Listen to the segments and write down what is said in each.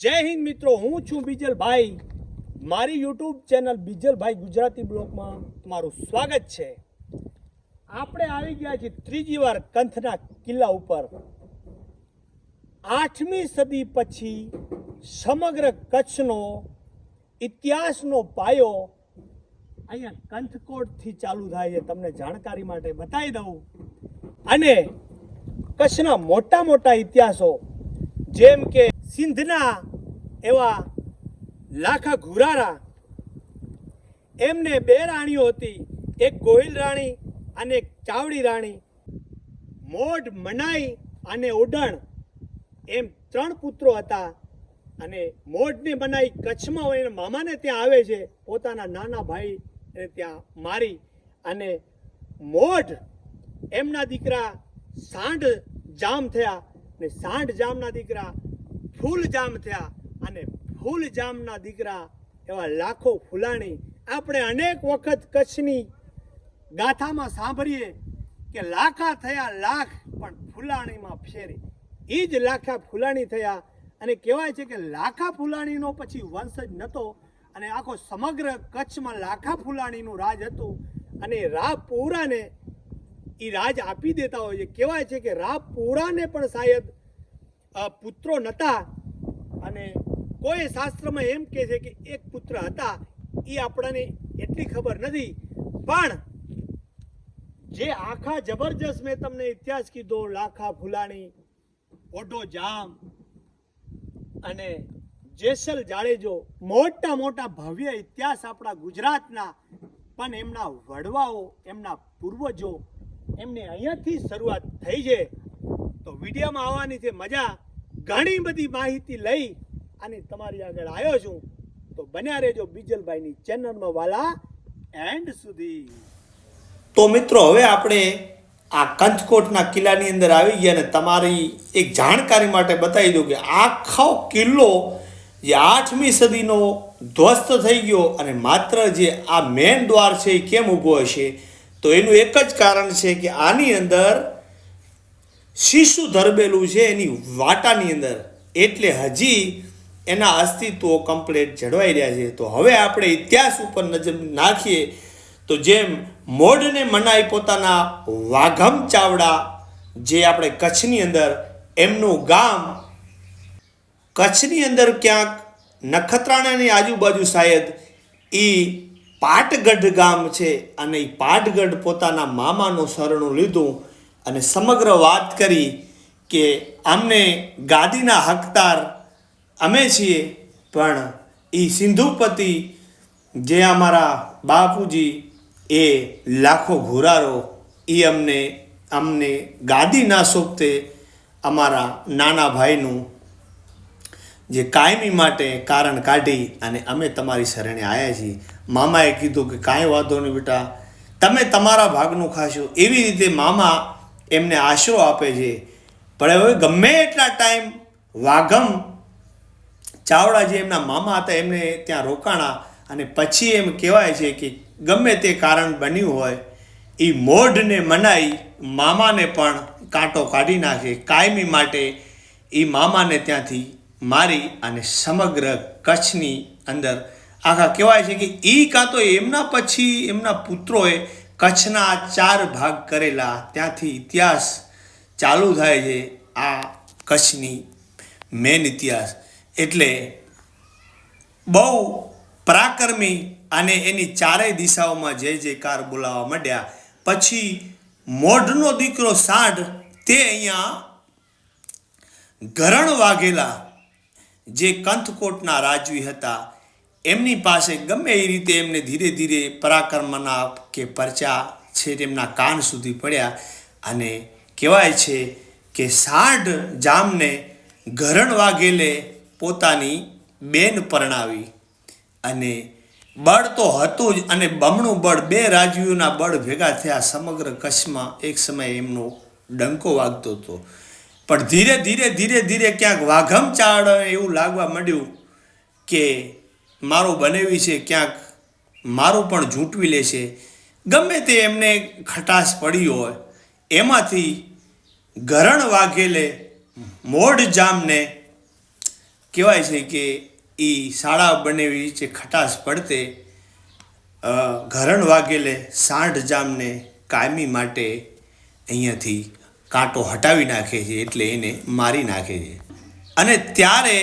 જય હિન્દ મિત્રો, હું છું બીજલભાઈ. મારી યુટ્યુબ ચેનલ બીજલભાઈ ગુજરાતી બ્લોગમાં તમારું સ્વાગત છે. આપણે આવી ગયા છીએ ત્રીજી વાર કંથના કિલ્લા ઉપર. આઠમી સદી પછી સમગ્ર કચ્છનો ઇતિહાસનો પાયો અહીંયા કંથકોટથી ચાલુ થાય છે. તમને જાણકારી માટે બતાવી દઉં. અને કચ્છના મોટા મોટા ઇતિહાસો, જેમ કે સિંધના એવા લાખા ઘુરારા. એમને બે રાણીઓ હતી, એક ગોહિલ રાણી અને એક ચાવડી રાણી. મોઢ મનાઈ અને ઉડણ એમ ત્રણ પુત્રો હતા અને મોઢને મનાઈ કચ્છમાં હોય એના મામાને ત્યાં આવે છે, પોતાના નાના ભાઈ ત્યાં મારી અને મોઢ એમના દીકરા સાંઢ જામ થયા ને સાંઢ જામના દીકરા ફૂલ જામ થયા અને ફૂલ જામના દીકરા એવા લાખો ફૂલાણી આપણે અનેક વખત કચ્છની ગાથામાં સાંભળીએ કે લાખા થયા લાખ પણ ફૂલાણીમાં ફેરી. એ જ લાખા ફૂલાણી થયા અને કહેવાય છે કે લાખા ફૂલાણીનો પછી વંશજ નહોતો અને આખો સમગ્ર કચ્છમાં લાખા ફૂલાણીનું રાજ હતું અને રા પૂરાને એ રાજ આપી દેતા હોય છે. કહેવાય છે કે રાપુરાને પણ શાયદ પુત્રો નહોતા અને કોઈ શાસ્ત્રમાં એમ કહે છે કે એક પુત્ર હતા એ આપણને એટલી ખબર નથી. પણ જે આખા જબરજસ્ત મેં તમને ઇતિહાસ કીધો, લાખા ફુલાણી, ઓઢો જામ અને જેસલ જાડેજો, મોટા મોટા ભવ્ય ઇતિહાસ આપણા ગુજરાતના, પણ એમના વડવાઓ, એમના પૂર્વજો એમને અહીંયાથી શરૂઆત થઈ છે. તો વિડીયોમાં આવવાની છે મજા. ઘણી બધી માહિતી લઈ અને તમારી આગળ આવ્યો છું. તો બન્યા રહેજો બીજલભાઈની ચેનલમાં વાલા એન્ડ સુધી. તો મિત્રો, હવે આપણે આ કંચકોટના કિલ્લાની અંદર આવી ગયા અને તમારી એક જાણકારી માટે બતાવી દઉં કે આખો કિલ્લો જે આઠમી સદીનો ધ્વસ્ત થઈ ગયો અને માત્ર જે આ મેન દ્વાર છે એ કેમ ઊભો હશે? તો એનું એક જ કારણ છે કે આની અંદર શીશુ ધરબેલું છે એની વાટાની અંદર. એટલે હજી એના અસ્તિત્વો કમ્પ્લેટ જળવાઈ રહ્યા છે. તો હવે આપણે ઇતિહાસ ઉપર નજર નાખીએ તો જેમ મોઢને મનાઈ પોતાના વાઘમ ચાવડા, જે આપણે કચ્છની અંદર એમનું ગામ કચ્છની અંદર ક્યાંક નખત્રાણાની આજુબાજુ શાયદ એ પાટગઢ ગામ છે. અને એ પાટગઢ પોતાના મામાનું શરણું લીધું. અને સમગ્ર વાત કરી કે અમને ગાદીના હકદાર અમે છીએ, પણ એ સિંધુપતિ જે અમારા બાપુજી એ લાખો ઘોરારો એ અમને અમને ગાદી ના સોંપતે અમારા નાના ભાઈનું જે કાયમી માટે કારણ કાઢી અને અમે તમારી શરણે આવ્યા છીએ. મામાએ કીધું કે કાંઈ વાંધો નહીં બેટા, તમે તમારા ભાગનું ખાશો. એવી રીતે મામા એમને આશરો આપે છે. પણ હવે ગમે એટલા ટાઈમ વાઘમ ચાવડા જે એમના મામા હતા, એમને ત્યાં રોકાણા અને પછી એમ કહેવાય છે કે ગમે તે કારણ બન્યું હોય, એ મોઢને મનાઈ મામાને પણ કાંટો કાઢી નાખે. કાયમી માટે એ મામાને ત્યાંથી મારી અને સમગ્ર કચ્છની અંદર આખા કહેવાય છે કે એ કાં તો એમના પછી એમના પુત્રોએ કચ્છના ચાર ભાગ કરેલા ત્યાંથી ઇતિહાસ ચાલુ થાય છે આ કચ્છની મેન ઇતિહાસ. એટલે બહુ પરાક્રમી અને એની ચારેય દિશાઓમાં જય જયકાર બોલાવવા માંડ્યા. પછી મોઢનો દીકરો સાઢ તે અહીંયા ઘરણ વાઘેલા જે કંથકોટના રાજવી હતા એમની પાસે ગમે એ રીતે એમને ધીરે ધીરે પરાક્રમના કે પરચા છે તેમના કાન સુધી પડ્યા અને કહેવાય છે કે સાઢ જામને ઘરણ વાઘેલે પોતાની બેન પરણાવી અને બળ તો હતું જ અને બમણું બળ બે રાજવીઓના બળ ભેગા થયા સમગ્ર કચ્છમાં એક સમયે એમનો ડંકો વાગતો હતો. પણ ધીરે ધીરે ધીરે ધીરે ક્યાંક વાઘમ ચાળ એવું લાગવા માંડ્યું કે મારો બનેવી છે, ક્યાંક મારું પણ ઝૂંટવી લેશે ગમે તે એમને ખટાશ પડી હોય, એમાંથી ઘરણ વાઘેલે મોઢ જામને કહેવાય છે કે એ શાળા બનેવી છે, ખટાશ પડતે ઘરણ વાગેલે સાંઠ જામને કાયમી માટે અહીંયાથી કાંટો હટાવી નાખે છે, એટલે એને મારી નાખે છે. અને ત્યારે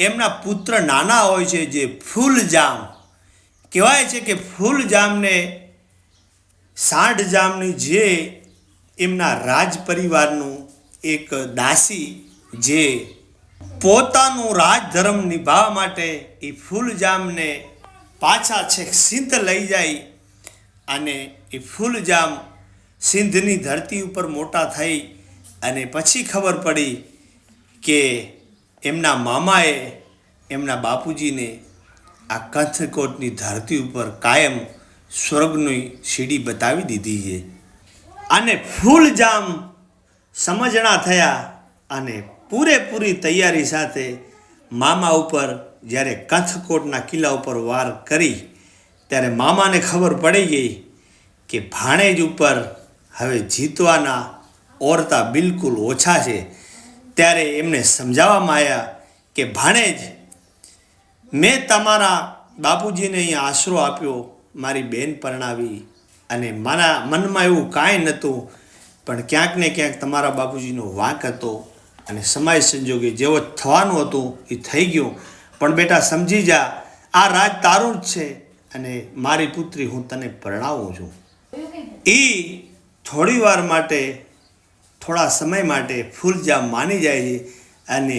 એમના પુત્ર નાના હોય છે જે ફૂલજામ. કહેવાય છે કે ફૂલજામને સાંઠ જે એમના રાજ પરિવારનું એક દાસી જે પોતાનું રાજધર્મ નિભાવવા માટે એ ફૂલજામને પાછા છેક સિંધ લઈ જાય અને એ ફૂલજામ સિંધની ધરતી ઉપર મોટા થઈ અને પછી ખબર પડી કે એમના મામાએ, એમના બાપુજીને આ કંથકોટની ધરતી ઉપર કાયમ સ્વર્ગની સીડી બતાવી દીધી છે. અને ફૂલજામ સમજણા થયા અને પૂરેપૂરી તૈયારી સાથે મામા ઉપર જ્યારે કંથકોટના કિલ્લા ઉપર વાર કરી, ત્યારે મામાને ખબર પડી ગઈ કે ભાણેજ ઉપર હવે જીતવાના ઓરતા બિલકુલ ઓછા છે. ત્યારે એમને સમજાવવામાં આવ્યા કે ભાણેજ મેં તમારા બાપુજીને અહીંયા આશરો આપ્યો મારી બેન પરણાવી અને મારા મનમાં એવું કાંઈ નહોતું પણ ક્યાંક ને ક્યાંક તમારા બાપુજીનો વાંક હતો અને સમય સંજોગે જેવો થવાનું હતું એ થઈ ગયું. પણ બેટા સમજી જા આ રાજ તારું જ છે અને મારી પુત્રી હું તને પરણાવું છું. એ થોડી વાર માટે થોડા સમય માટે ફૂલજામ માની જાય છે અને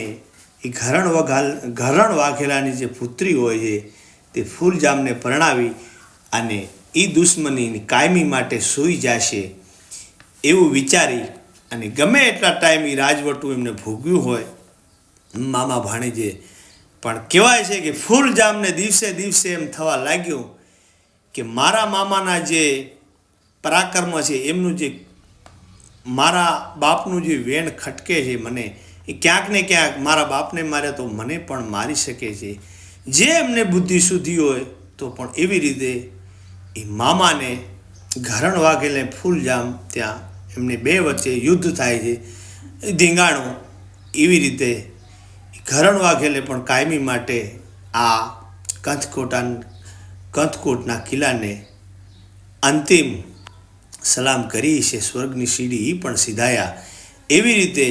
એ ઘરણ વઘાલ, ઘરણ વાઘેલાની જે પુત્રી હોય છે, તે ફૂલજામને પરણાવી અને એ દુશ્મની કાયમી માટે સૂઈ જશે એવું વિચારી અને ગમે એટલા ટાઈમ એ રાજવટું એમને ભોગવ્યું હોય, મામા ભાણેજે. પણ કહેવાય છે કે ફૂલજામને દિવસે દિવસે એમ થવા લાગ્યું કે મારા મામાના જે પરાક્રમ છે, એમનું જે મારા બાપનું જે વેણ ખટકે છે મને, એ ક્યાંક ને ક્યાંક મારા બાપને મારે તો મને પણ મારી શકે છે. જે એમને બુદ્ધિ સુધી હોય તો પણ એવી રીતે એ મામાને ઘરણ વાઘેલે ફૂલજામ ત્યાં એમને બે વચ્ચે યુદ્ધ થાય છે. ધીંગાણું એવી રીતે ઘરણ વાઘેલે પણ કાયમી માટે આ કંથકોટા કંથકોટના કિલ્લાને અંતિમ સલામ કરી છે, સ્વર્ગની સીડી એ પણ સીધાયા. એવી રીતે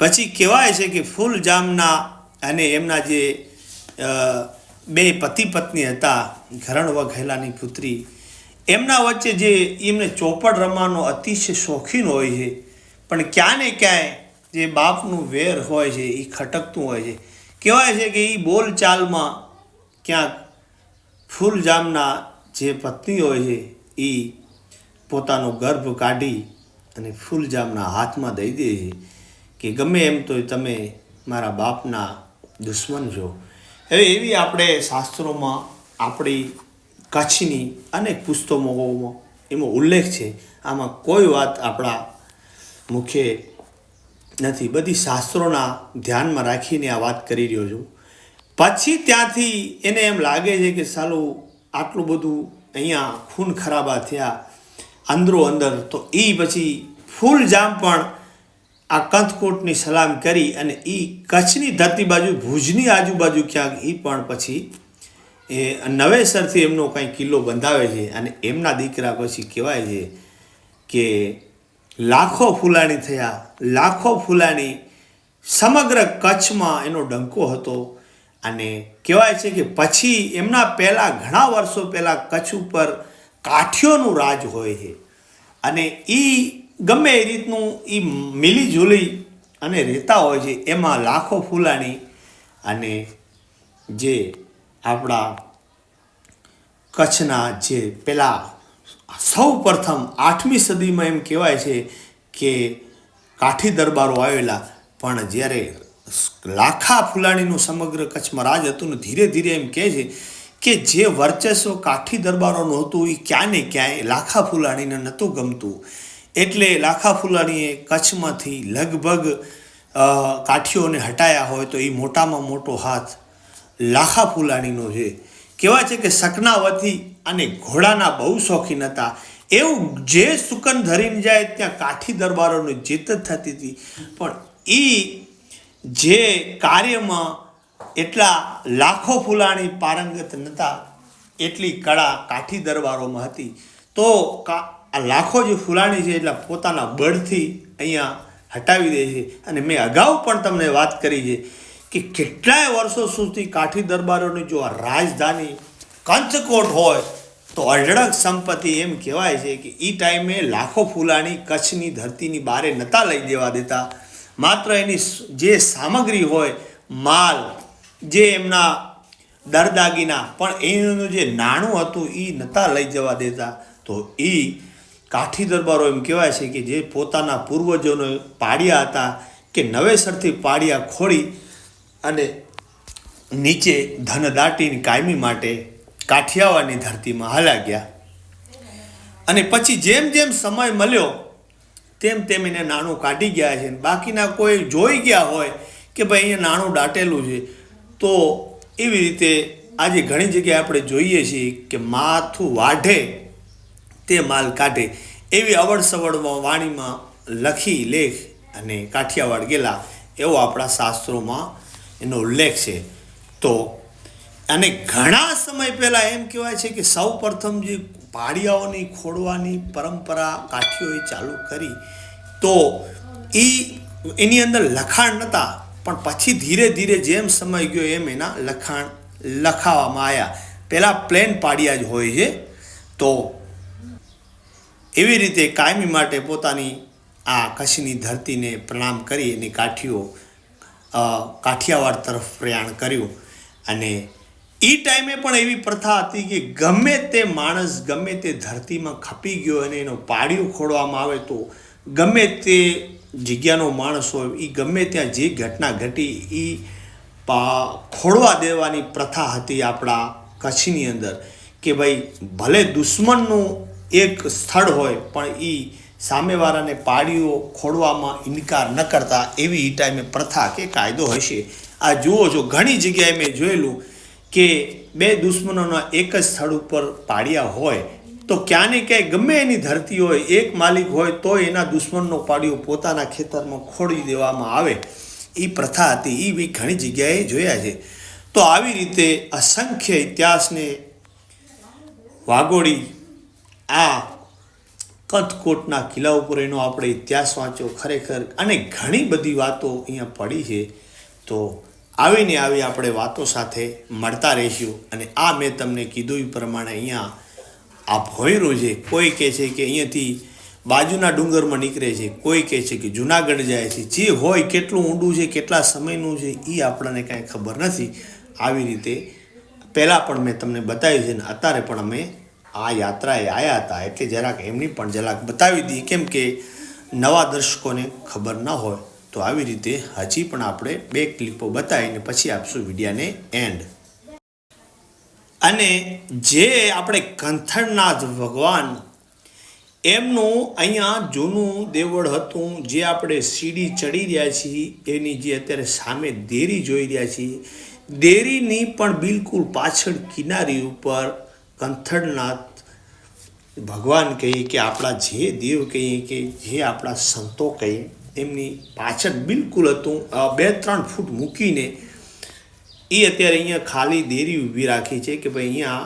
પછી કહેવાય છે કે ફૂલ જામના અને એમના જે બે પતિ પત્ની હતા ઘરણ વઘેલાની પુત્રી, એમના વચ્ચે જે એમને ચોપડ રમવાનો અતિશય શોખીન હોય છે. પણ ક્યાં ને ક્યાંય જે બાપનું વેર હોય છે એ ખટકતું હોય છે. કહેવાય છે કે એ બોલચાલમાં ક્યાંક ફૂલ જામના જે પત્ની હોય છે એ પોતાનો ગર્ભ કાઢી અને ફૂલજામના હાથમાં દઈ દે છે કે ગમે એમ તો તમે મારા બાપના દુશ્મન છો. હવે એવી આપણે શાસ્ત્રોમાં આપણી કચ્છની અનેક પુસ્તકોમાં એમાં ઉલ્લેખ છે. આમાં કોઈ વાત આપણા મુખ્ય નથી. બધી શાસ્ત્રોના ધ્યાનમાં રાખીને આ વાત કરી રહ્યો છું. પછી ત્યાંથી એને એમ લાગે છે કે સાલું આટલું બધું અહીંયા ખૂન ખરાબા થયા અંદરો અંદર. તો એ પછી ફૂલ જામ પણ આ કંથકોટની સલામ કરી અને એ કચ્છની ધરતી બાજુ, ભુજની આજુબાજુ ક્યાંક એ પણ પછી એ નવેસરથી એમનો કંઈ કિલ્લો બંધાવે છે અને એમના દીકરા પછી કહેવાય છે કે લાખો ફૂલાણી થયા, લાખો ફૂલાણી સમગ્ર કચ્છમાં એનો ડંકો હતો અને કહેવાય છે કે પછી એમના પહેલાં ઘણા વર્ષો પહેલાં કચ્છ ઉપર કાઠિયોનું રાજ હોય છે. અને એ ગમે એ રીતનું એ મિલીજુલી અને રહેતા હોય છે, એમાં લાખો ફૂલાણી અને જે આપણા કચ્છના જે પેલા સૌ પ્રથમ આઠમી સદીમાં એમ કહેવાય છે કે કાઠી દરબારો આવેલા, પણ જ્યારે લાખા ફુલાણીનું સમગ્ર કચ્છમાં રાજ હતું ને ધીરે ધીરે એમ કહે છે કે જે વર્ચસ્વ કાઠી દરબારોનું હતું એ ક્યાં ને ક્યાંય લાખા ફુલાણીને નહોતું ગમતું. એટલે લાખા ફુલાણીએ કચ્છમાંથી લગભગ કાઠીઓને હટાયા હોય તો એ મોટામાં મોટો હાથ લાખા ફુલાણીનો છે. કહેવાય છે કે સકનાવતી અને ઘોડાના બહુ શોખીન હતા. એવું જે સુકન ધરીને જાય ત્યાં કાઠી દરબારોની જીત જ થતી હતી. પણ એ જે કાર્યમાં એટલા લાખો ફૂલાણી પારંગત નહોતા એટલી કળા કાઠી દરબારોમાં હતી. તો આ લાખો જે ફૂલાણી છે એટલા પોતાના બળથી અહીંયા હટાવી દે છે. અને મેં અગાઉ પણ તમને વાત કરી છે કે કેટલાય વર્ષો સુધી કાઠી દરબારોની જો આ રાજધાની કંચકોટ હોય, તો અઢળક સંપત્તિ એમ કહેવાય છે કે એ ટાઈમે લાખો ફૂલાણી કચ્છની ધરતીની બારે નહોતા લઈ દેવા દેતા. માત્ર એની જે સામગ્રી હોય, માલ જે એમના દરદાગીના, પણ એનું જે નાણું હતું એ નહોતા લઈ જવા દેતા. તો એ કાઠી દરબારો એમ કહેવાય છે કે જે પોતાના પૂર્વજોને પાડ્યા હતા કે નવેસરથી પાડ્યા ખોળી અને નીચે ધન દાટીની કાયમી માટે કાઠિયાવાડની ધરતીમાં હાલ્યા ગયા અને પછી જેમ જેમ સમય મળ્યો, તેમ તેમ એને નાણું કાઢી ગયા છે. બાકીના કોઈ જોઈ ગયા હોય કે ભાઈ અહીંયા નાણું દાટેલું છે. તો એવી રીતે આજે ઘણી જગ્યાએ આપણે જોઈએ છીએ કે માથું વાઢે, તે માલ કાઢે. એવી અવડ સવડમાં વાણીમાં લખી, લેખ અને કાઠિયાવાડ ગયેલા એવો આપણા શાસ્ત્રોમાં એનો ઉલ્લેખ છે. તો અને ઘણા સમય પહેલાં એમ કહેવાય છે કે સૌ પ્રથમ જે પાડિયાઓની ખોડવાની પરંપરા કાઠીઓએ ચાલુ કરી, તો એ એની અંદર લખાણ નહોતા પણ પછી ધીરે ધીરે જેમ સમય ગયો એમ એના લખાણ લખાવામાં આવ્યા પહેલાં પ્લેન પાડ્યા જ હોય છે. તો એવી રીતે કાયમી માટે પોતાની આ કચ્છની ધરતીને પ્રણામ કરી એની કાઠીઓ કાઠિયાવાડ તરફ પ્રયાણ કર્યું. અને એ ટાઈમે પણ એવી પ્રથા હતી કે ગમે તે માણસ ગમે તે ધરતીમાં ખપી ગયો અને એનો પાડિયું ખોડવામાં આવે તો ગમે તે જગ્યાનો માણસ હોય એ ગમે ત્યાં જે ઘટના ઘટી એ પા ખોડવા દેવાની પ્રથા હતી આપણા કચ્છની અંદર કે ભાઈ ભલે દુશ્મનનું એક સ્થળ હોય, પણ એ સામેવાળાને પાડીઓ ખોડવામાં ઇનકાર ન કરતા એવી એ ટાઈમે પ્રથા કે કાયદો હશે. આ જુઓ છો ઘણી જગ્યાએ મેં જોયેલું કે બે દુશ્મનોના એક જ સ્થળ ઉપર પાડ્યા હોય તો ક્યાંને ક્યાંય ગમે એની ધરતી હોય, એક માલિક હોય તો એના દુશ્મનનો પાડ્યો પોતાના ખેતરમાં ખોડી દેવામાં આવે. એ પ્રથા હતી. એ બી ઘણી જગ્યાએ જોયા છે. તો આવી રીતે અસંખ્ય ઇતિહાસને વાગોળી આ કથકોટના કિલ્લા ઉપર એનો આપણે ઇતિહાસ વાંચ્યો ખરેખર અને ઘણી બધી વાતો અહીંયા પડી છે. તો આવીને આવી આપણે વાતો સાથે મળતા રહીશું અને આ મેં તમને કીધું એ પ્રમાણે અહીંયા આ ભોયરું છે, કોઈ કહે છે કે અહીંયાથી બાજુના ડુંગરમાં નીકળે છે, કોઈ કહે છે કે જુનાગઢ જાય છે, જે હોય, કેટલું ઊંડું છે, કેટલા સમયનું છે એ આપણને કાંઈ ખબર નથી. આવી રીતે પહેલાં પણ મેં તમને બતાવ્યું છે ને, અત્યારે પણ અમે આ યાત્રાએ આવ્યા હતા, એટલે જરાક એમની પણ જરાક બતાવી દઈએ, કેમ કે નવા દર્શકોને ખબર ન હોય. તો આવી રીતે હજી પણ આપણે બે ક્લિપો બતાવીને પછી આપશું વિડીયાને એન્ડ અને જે આપણે કંથળનાથ ભગવાન, એમનું અહીંયા જૂનું દેવળ હતું, જે આપણે સીડી ચડી રહ્યા છીએ, એની જે અત્યારે સામે દેરી જોઈ રહ્યા છીએ, દેરીની પણ બિલકુલ પાછળ કિનારી ઉપર કંથળનાથ ભગવાન કહીએ કે આપણા જે દેવ કહીએ કે જે આપણા સંતો કહીએ, એમની પાછળ બિલકુલ હતું. બે ત્રણ ફૂટ મૂકીને એ અત્યારે અહીંયા ખાલી દેરી ઊભી રાખી છે કે ભાઈ અહીંયા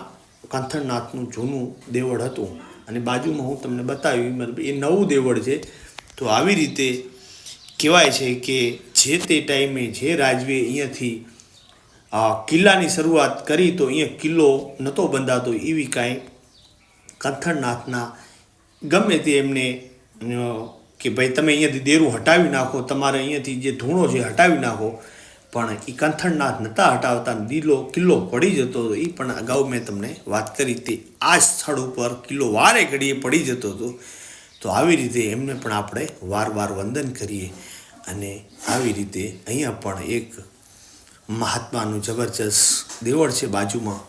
કંથળનાથનું જૂનું દેવળ હતું. અને બાજુમાં હું તમને બતાવ્યું મતલબ એ નવું દેવળ છે. તો આવી રીતે કહેવાય છે કે જે તે ટાઈમે જે રાજવીએ અહીંયાથી કિલ્લાની શરૂઆત કરી તો અહીંયા કિલ્લો નહોતો બંધાતો એવી કાંઈ કંથળનાથના ગમે તે એમને કે ભાઈ તમે અહીંયાથી દેરું હટાવી નાખો, તમારે અહીંયાથી જે ધૂણો છે હટાવી નાખો. પણ એ કંથણનાથ નહોતા હટાવતા દિલો કિલ્લો પડી જતો હતો. એ પણ અગાઉ મેં તમને વાત કરી તે આ સ્થળ ઉપર કિલ્લો વારે ઘડીએ પડી જતો હતો. તો આવી રીતે એમને પણ આપણે વાર વાર વંદન કરીએ અને આવી રીતે અહીંયા પણ એક મહાત્માનું જબરજસ્ત દેવળ છે બાજુમાં.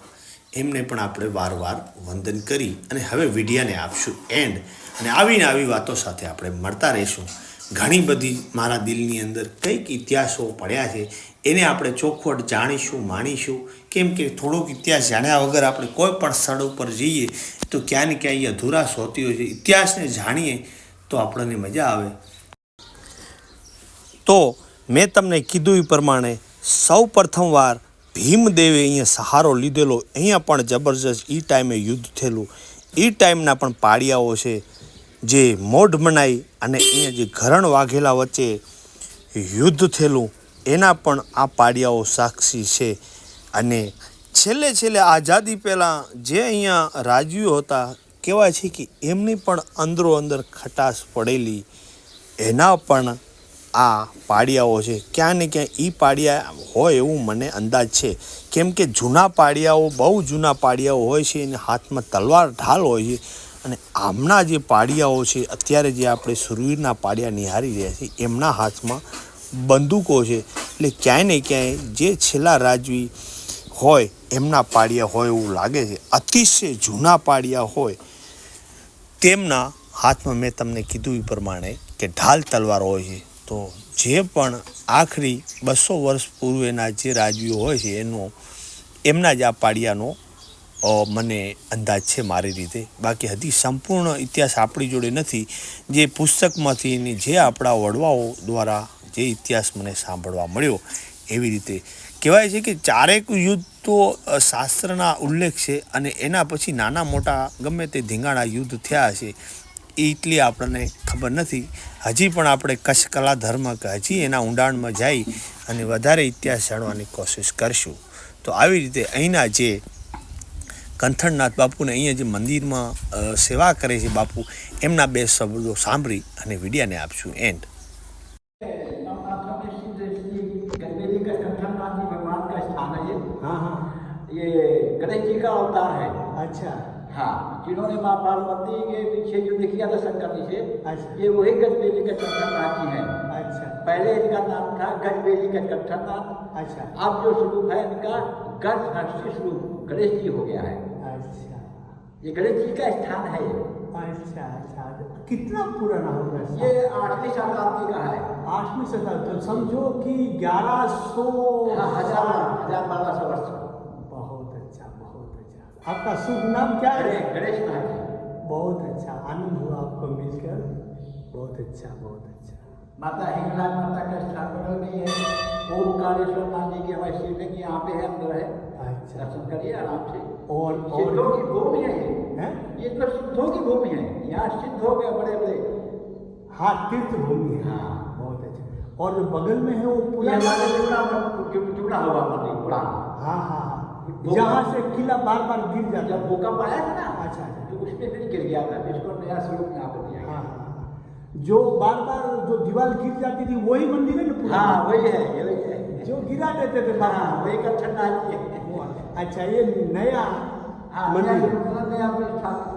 એમને પણ આપણે વાર વાર વંદન કરી અને હવે વિડિયાને આપશું. એન્ડ અને આવીને આવી વાતો સાથે આપણે મળતા રહીશું. ઘણી બધી મારા દિલની અંદર કંઈક ઇતિહાસો પડ્યા છે. એને આપણે ચોખવટ જાણીશું, માણીશું. કેમ કે થોડોક ઇતિહાસ જાણ્યા વગર આપણે કોઈ પણ સ્થળ ઉપર જઈએ, તો ક્યાં ને ક્યાંય અધૂરા હોતી હોય છે. ઇતિહાસને જાણીએ તો આપણને મજા આવે. તો મેં તમને કીધું એ પ્રમાણે સૌ પ્રથમવાર ભીમદેવે અહીંયા સહારો લીધેલો. અહીંયા પણ જબરજસ્ત એ ટાઈમે યુદ્ધ થયેલું. એ ટાઈમના પણ પાડિયાઓ છે, જે મોઢ મનાઈ અને અહીંયા જે ઘરણ વાઘેલા વચ્ચે યુદ્ધ થયેલું. એના પણ આ પાડિયાઓ સાક્ષી છે. અને છેલ્લે છેલ્લે આઝાદી પહેલાં જે અહીંયા રાજવીઓ હતા, કહેવાય છે કે એમની પણ અંદરો અંદર ખટાશ પડેલી. એના પણ આ પાડિયાઓ છે. ક્યાં ને ક્યાં એ પાડિયા હોય એવું મને અંદાજ છે. કેમ કે જૂના પાડિયાઓ બહુ જૂના પાડિયાઓ હોય છે અને હાથમાં તલવાર, ઢાલ હોય છે. અને આમના જે પાડિયાઓ છે, અત્યારે જે આપણે સુરવીરના પાડિયા નિહાળી રહ્યા છીએ, એમના હાથમાં બંદૂકો છે. એટલે ક્યાંય ને ક્યાંય જે છેલ્લા રાજવી હોય, એમના પાડિયા હોય એવું લાગે છે. અતિશય જૂના પાડિયા હોય. તેમના હાથમાં મેં તમને કીધું એ પ્રમાણે કે ઢાલ તલવાર હોય છે. તો જે પણ આખરી બસો વર્ષ પૂર્વેના જે રાજવીઓ હોય છે, એનો, એમના જ આ પાડિયાનો મને અંદાજ છે મારી રીતે. બાકી હજી સંપૂર્ણ ઇતિહાસ આપણી જોડે નથી. જે પુસ્તકમાંથી ને જે આપણા વડવાઓ દ્વારા જે ઇતિહાસ મને સાંભળવા મળ્યો, એવી રીતે. કહેવાય છે કે ચારેક યુદ્ધ તો શાસ્ત્રના ઉલ્લેખ છે અને એના પછી નાના મોટા, ગમે તે ધીંગાણા યુદ્ધ થયા છે એટલી આપણને ખબર નથી. હજી પણ આપણે કચ્છ કલા ધર્મ કે હજી એના ઊંડાણમાં જઈ અને વધારે ઇતિહાસ જાણવાની કોશિશ કરશું. તો આવી રીતે અહીંના જે કંથણનાથ બાપુને અહીંયા જે મંદિરમાં સેવા કરે છે બાપુ, એમના બે શબ્દો સાંભળી અને વિડિયાને આપશું. એન્ડ का अवतार है। अच्छा। हाँ जिन्होंने माँ पार्वती के पीछे युद्ध किया था शंकर जी से अच्छा। ये वही गजबेली का कंठननाथ जी हैं। अच्छा। पहले इनका नाम था गजबेली का कंठननाथ अच्छा। अब जो स्वरूप है इनका गज हर्षी स्वरूप गणेश जी हो गया है। अच्छा। ये गणेश जी का स्थान है ये। अच्छा अच्छा। कितना पुराना होगा ये आठवीं शताब्दी का है। आठवीं शताब्दी तो समझो कि ग्यारह सौ हाँ, हज़ार हज़ार बारह सौ वर्ष बहुत अच्छा बहुत अच्छा आपका शुभ नाम क्या है? गणेश बहुत अच्छा आनंद हुआ आपको मिलकर। बहुत अच्छा बहुत अच्छा। माता हिंगलाज माता का स्थान बगल में ही है। ओमकारेश्वर नाथ जी की हमारी शिवलिंग यहाँ पे है अंदर है। अच्छा। दर्शन करिए आराम से। और सिद्धों की भूमि है ये। ये तो सिद्धों की भूमि है। यहाँ सिद्ध हो के बड़े बड़े हाँ तीर्थ भूमि है। हाँ। बहुत अच्छा। और जो बगल में है वो पूरा जुड़ा हुआ मंदिर पुराना। हाँ हाँ हाँ। जहाँ से किला बार बार गिर जाता जब है। भूकंप आया था ना अच्छा, अच्छा। तो उसमें फिर गिर गया था जिसको नया स्वरूप यहाँ पर दिया हाँ हाँ हाँ। जो बार बार जो दीवार गिर जाती थी वही मंदिर है ना हाँ वही है ये वही है। जो गिरा देते थे हाँ वही का है। वो अच्छा ये नया हाँ मंदिर नया नया स्थापित